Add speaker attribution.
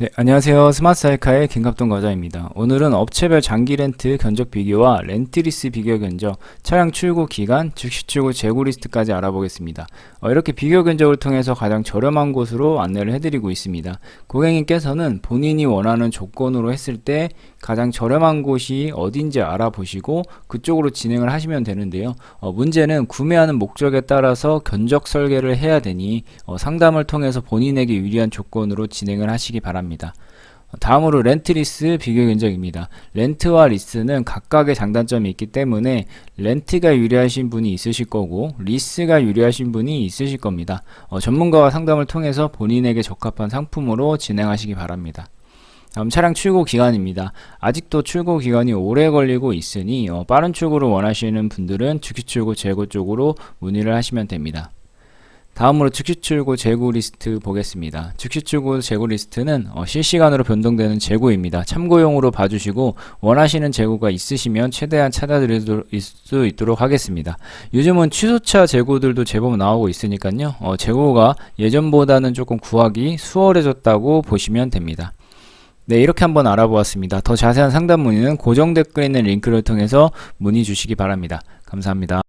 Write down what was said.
Speaker 1: 네, 안녕하세요. 스마트 사이카의 김갑동 과장입니다. 오늘은 업체별 장기 렌트 견적 비교와 렌트리스 비교 견적, 차량 출고 기간, 즉시 출고 재고 리스트까지 알아보겠습니다. 어, 이렇게 비교 견적을 통해서 가장 저렴한 곳으로 안내를 해드리고 있습니다. 고객님께서는 본인이 원하는 조건으로 했을 때 가장 저렴한 곳이 어딘지 알아보시고 그쪽으로 진행을 하시면 되는데요. 어, 문제는 구매하는 목적에 따라서 견적 설계를 해야 되니 어, 상담을 통해서 본인에게 유리한 조건으로 진행을 하시기 바랍 니다. 다음으로 렌트 리스 비교 견적입니다. 렌트와 리스는 각각의 장단점이 있기 때문에 렌트가 유리하신 분이 있으실 거고 리스가 유리하신 분이 있으실 겁니다. 어, 전문가와 상담을 통해서 본인에게 적합한 상품으로 진행하시기 바랍니다. 다음 차량 출고 기간입니다. 아직도 출고 기간이 오래 걸리고 있으니 어, 빠른 출고를 원하시는 분들은 즉시 출고 재고 쪽으로 문의를 하시면 됩니다. 다음으로 즉시 출고 재고 리스트 보겠습니다. 즉시 출고 재고 리스트는 어, 실시간으로 변동되는 재고입니다. 참고용으로 봐주시고 원하시는 재고가 있으시면 최대한 찾아드릴 수 있도록 하겠습니다. 요즘은 취소차 재고들도 제법 나오고 있으니까요. 어, 재고가 예전보다는 조금 구하기 수월해졌다고 보시면 됩니다. 네, 이렇게 한번 알아보았습니다. 더 자세한 상담 문의는 고정 댓글에 있는 링크를 통해서 문의 주시기 바랍니다. 감사합니다.